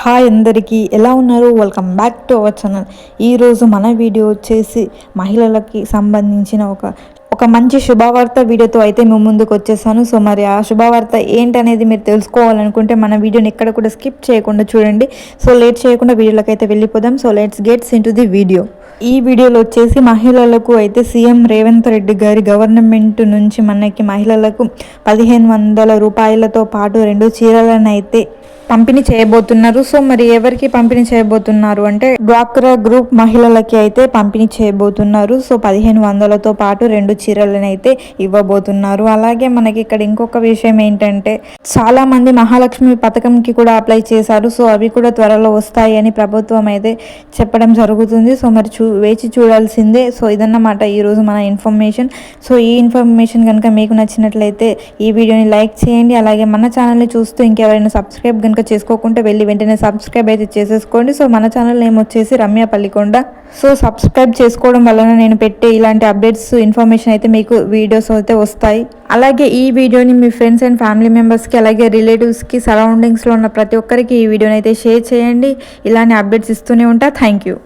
Hi అందరికీ ఎలా ఉన్నారు? Welcome back to our channel ఈరోజు మన వీడియో వచ్చేసి మహిళలకి సంబంధించిన ఒక ఒక మంచి శుభవార్త వీడియోతో అయితే మేము ముందుకు వచ్చేసాను. సో మరి ఆ శుభవార్త ఏంటనేది మీరు తెలుసుకోవాలనుకుంటే మన వీడియోని ఎక్కడ కూడా స్కిప్ చేయకుండా చూడండి. సో లేట్ చేయకుండా వీడియోలోకి అయితే వెళ్ళిపోదాం. So let's gets into the video ఈ వీడియోలో వచ్చేసి మహిళలకు అయితే సీఎం రేవంత్ రెడ్డి గారి గవర్నమెంట్ నుంచి మనకి మహిళలకు పదిహేను వందల రూపాయలతో పాటు రెండు చీరలను అయితే పంపిణీ చేయబోతున్నారు. సో మరి ఎవరికి పంపిణీ చేయబోతున్నారు అంటే డ్వాక్రా గ్రూప్ మహిళలకి అయితే పంపిణీ చేయబోతున్నారు. సో పదిహేను వందలతో పాటు రెండు చీరలను అయితే ఇవ్వబోతున్నారు. అలాగే మనకి ఇక్కడ ఇంకొక విషయం ఏంటంటే చాలా మంది మహాలక్ష్మి పథకంకి కూడా అప్లై చేశారు. సో అవి కూడా త్వరలో వస్తాయి అని ప్రభుత్వం అయితే చెప్పడం జరుగుతుంది. సో మరి చూ వేచి చూడాల్సిందే. సో ఇదన్నమాట ఈరోజు మన ఇన్ఫర్మేషన్. సో ఈ ఇన్ఫర్మేషన్ కనుక మీకు నచ్చినట్లయితే ఈ వీడియోని లైక్ చేయండి. అలాగే మన ఛానల్ని చూస్తూ ఇంకెవరైనా సబ్స్క్రైబ్ కనుక చేసుకోకుంటే వెళ్ళి వెంటనే సబ్స్క్రైబ్ అయితే చేసేసుకోండి. సో మన ఛానల్ నేమ్ వచ్చేసి రమ్య పల్లికొండ. సో సబ్స్క్రైబ్ చేసుకోవడం వలన నేను పెట్టే ఇలాంటి అప్డేట్స్ ఇన్ఫర్మేషన్ అయితే మీకు వీడియోస్ అయితే వస్తాయి. అలాగే ఈ వీడియోని మీ ఫ్రెండ్స్ అండ్ ఫ్యామిలీ మెంబర్స్కి అలాగే రిలేటివ్స్కి సరౌండింగ్స్లో ఉన్న ప్రతి ఒక్కరికి ఈ వీడియోని అయితే షేర్ చేయండి. ఇలాంటి అప్డేట్స్ ఇస్తూనే ఉంటా. Thank you